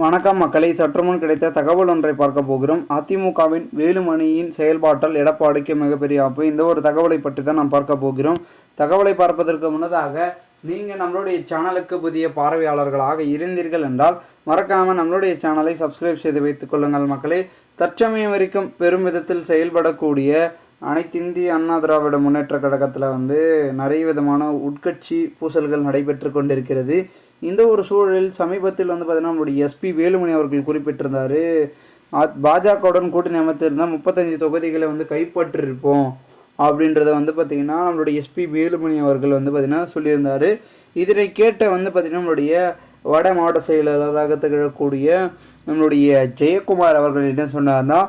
வணக்கம் மக்களை சற்றுமுன் கிடைத்த தகவல் ஒன்றை பார்க்க போகிறோம். அதிமுகவின் வேலுமணியின் செயல்பாட்டால் எடப்பாடிக்கு மிகப்பெரிய ஆப்பு இந்த ஒரு தகவலை பற்றி தான் நாம் பார்க்க போகிறோம். தகவலை பார்ப்பதற்கு முன்னதாக நீங்கள் நம்மளுடைய சேனலுக்கு புதிய பார்வையாளர்களாக இருந்தீர்கள் என்றால் மறக்காமல் நம்மளுடைய சேனலை சப்ஸ்கிரைப் செய்து வைத்துக் கொள்ளுங்கள் மக்களே. தற்சமயம் வரைக்கும் பெரும் விதத்தில் செயல்படக்கூடிய அனைத்திந்திய அண்ணா திராவிட முன்னேற்ற கழகத்தில் வந்து நிறைய விதமான உட்கட்சி பூசல்கள் நடைபெற்று கொண்டிருக்கிறது. இந்த ஒரு சூழலில் சமீபத்தில் வந்து பார்த்தீங்கன்னா நம்மளுடைய எஸ்பி வேலுமணி அவர்கள் குறிப்பிட்டிருந்தார் பாஜகவுடன் கூட்டணி அமைத்திருந்தால் முப்பத்தஞ்சு தொகுதிகளை வந்து கைப்பற்றிருப்போம் அப்படின்றத வந்து பார்த்திங்கன்னா நம்மளுடைய எஸ்பி வேலுமணி அவர்கள் வந்து பார்த்திங்கன்னா சொல்லியிருந்தார். இதனை கேட்ட வந்து பார்த்திங்கன்னா நம்மளுடைய வட மாவட்ட செயலாளராக திகழக்கூடிய நம்மளுடைய ஜெயக்குமார் அவர்கள் என்ன சொன்னார்னா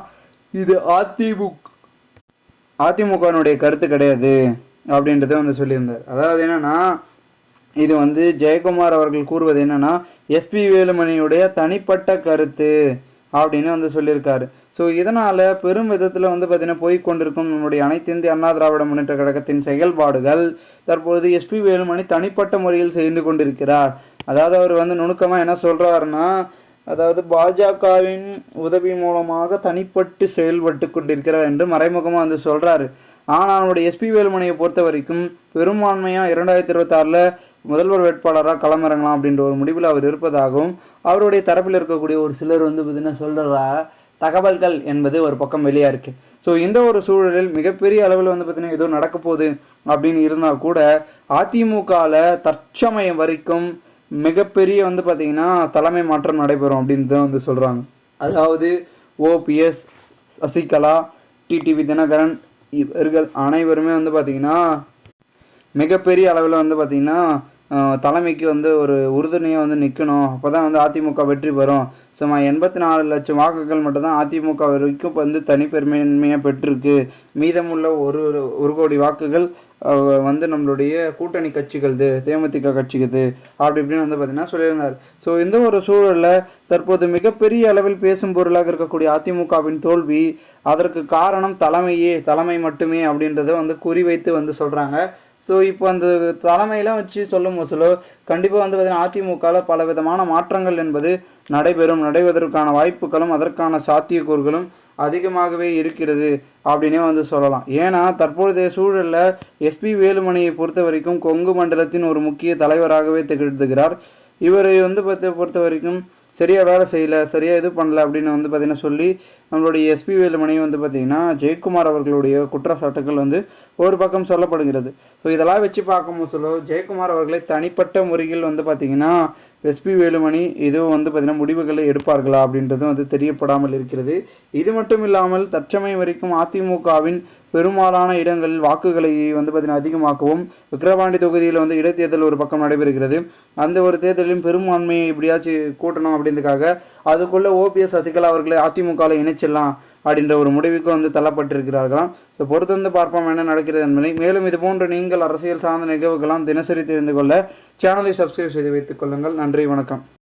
இது அதிமுக அதிமுகவினுடைய கருத்து கிடையாது அப்படின்றத வந்து சொல்லியிருந்தார். அதாவது என்னன்னா இது வந்து ஜெயக்குமார் அவர்கள் கூறுவது என்னன்னா எஸ்பி வேலுமணியுடைய தனிப்பட்ட கருத்து அப்படின்னு வந்து சொல்லியிருக்காரு. ஸோ இதனால் பெரும் விதத்தில் வந்து பார்த்திங்கன்னா போய்கொண்டிருக்கும் நம்முடைய அனைத்து இந்திய அண்ணா திராவிட முன்னேற்ற கழகத்தின் செயல்பாடுகள் தற்பொழுது எஸ்பி வேலுமணி தனிப்பட்ட முறையில் செய்து கொண்டிருக்கிறார். அதாவது அவர் வந்து நுணுக்கமாக என்ன சொல்கிறாருன்னா அதாவது பாஜகவின் உதவி மூலமாக தனிப்பட்டு செயல்பட்டு கொண்டிருக்கிறார் என்று மறைமுகமாக வந்து சொல்கிறாரு ஆனால் நம்முடைய எஸ்பி வேலுமணியை பொறுத்த வரைக்கும் பெரும்பான்மையாக இரண்டாயிரத்தி இருபத்தாறில் முதல்வர் வேட்பாளராக களமிறங்கலாம் அப்படின்ற ஒரு முடிவில் அவர் இருப்பதாகவும் அவருடைய தரப்பில் இருக்கக்கூடிய ஒரு சிலர் வந்து பார்த்தீங்கன்னா சொல்கிறதா தகவல்கள் என்பது ஒரு பக்கம் வெளியாக இருக்குது ஸோ இந்த ஒரு சூழலில் மிகப்பெரிய அளவில் வந்து பார்த்திங்கன்னா ஏதோ நடக்க போகுது அப்படின்னு இருந்தால் கூட அதிமுகவில் தற்சமயம் வரைக்கும் மிகப்பெரிய வந்து பார்த்திங்கன்னா தலைமை மாற்றம் நடைபெறும் அப்படின்னு தான் வந்து சொல்கிறாங்க அதாவது ஓபிஎஸ் சசிகலா டிடிவி தினகரன் இவர்கள் அனைவருமே வந்து பார்த்திங்கன்னா மிகப்பெரிய அளவில் வந்து பார்த்திங்கன்னா தலைமைக்கு வந்து ஒரு உறுதுணையாக வந்து நிற்கணும் அப்போ தான் வந்து அதிமுக வெற்றி பெறும். சுமார் எண்பத்தி நாலு லட்சம் வாக்குகள் மட்டும்தான் அதிமுக வரைக்கும் இப்போ வந்து தனிப்பெருமையாக பெற்றிருக்கு. மீதமுள்ள ஒரு ஒரு கோடி வாக்குகள் வந்து நம்மளுடைய கூட்டணி கட்சிகள் தேமுதிக கட்சிக்குது. அப்படி இப்படின்னு வந்து பார்த்திங்கன்னா சொல்லியிருந்தார். ஸோ இந்த ஒரு சூழலில் தற்போது மிகப்பெரிய அளவில் பேசும் பொருளாக இருக்கக்கூடிய அதிமுகவின் தோல்வி அதற்கு காரணம் தலைமையே தலைமை மட்டுமே அப்படின்றத வந்து குறிவைத்து வந்து சொல்கிறாங்க ஸோ இப்போ அந்த தலைமையெல்லாம் வச்சு சொல்லும் போதுலோ கண்டிப்பாக வந்து பார்த்திங்கன்னா அதிமுகவில் பல விதமான மாற்றங்கள் என்பது நடைபெறும். நடைவதற்கான வாய்ப்புகளும் அதற்கான சாத்தியக்கூறுகளும் அதிகமாகவே இருக்கிறது அப்படின்னே வந்து சொல்லலாம். ஏன்னா தற்பொழுதைய சூழலில் எஸ்பி வேலுமணியை பொறுத்த வரைக்கும் கொங்கு மண்டலத்தின் ஒரு முக்கிய தலைவராகவே திகழ்த்துகிறார் இவரை வந்து பார்த்து பொறுத்த வரைக்கும் சரியாக வேலை செய்யலை சரியாக இது பண்ணல அப்படின்னு வந்து பார்த்திங்கன்னா சொல்லி நம்மளுடைய எஸ்பி வேலுமணி வந்து பார்த்திங்கன்னா ஜெயக்குமார் அவர்களுடைய குற்றச்சாட்டுகள் வந்து ஒரு பக்கம் சொல்லப்படுகிறது. ஸோ இதெல்லாம் வச்சு பார்க்கும்போது சொல்ல ஜெயக்குமார் அவர்களை தனிப்பட்ட முறையில் வந்து பார்த்திங்கன்னா எஸ்பி வேலுமணி இதுவும் வந்து பார்த்திங்கன்னா முடிவுகளை எடுப்பார்களா அப்படின்றதும் வந்து தெரியப்படாமல் இருக்கிறது. இது மட்டும் இல்லாமல் தற்சமயம் வரைக்கும் அதிமுகவின் பெரும்பாலான இடங்களில் வாக்குகளை வந்து பார்த்திங்கன்னா அதிகமாக்கவும் விக்கிரவாண்டி தொகுதியில் வந்து இடைத்தேர்தல் ஒரு பக்கம் நடைபெறுகிறது. அந்த ஒரு தேர்தலிலும் பெரும்பான்மையை எப்படியாச்சும் கூட்டணும் அப்படின்றதுக்காக அதுக்குள்ளே ஓபிஎஸ் சசிகலா அவர்களை அதிமுகவில் இணைச்சிடலாம். அப்படின்ற ஒரு முடிவுக்கு வந்து தள்ளப்பட்டிருக்கிறார்களாம். ஸோ பொறுத்து வந்து பார்ப்போம் என்ன நடக்கிறது என்பதை. மேலும் இது போன்ற நீங்கள் அரசியல் சார்ந்த நிகழ்வுகளாம் தினசரி தெரிந்து கொள்ள சேனலை சப்ஸ்கிரைப் செய்து வைத்துக் கொள்ளுங்கள். நன்றி வணக்கம்.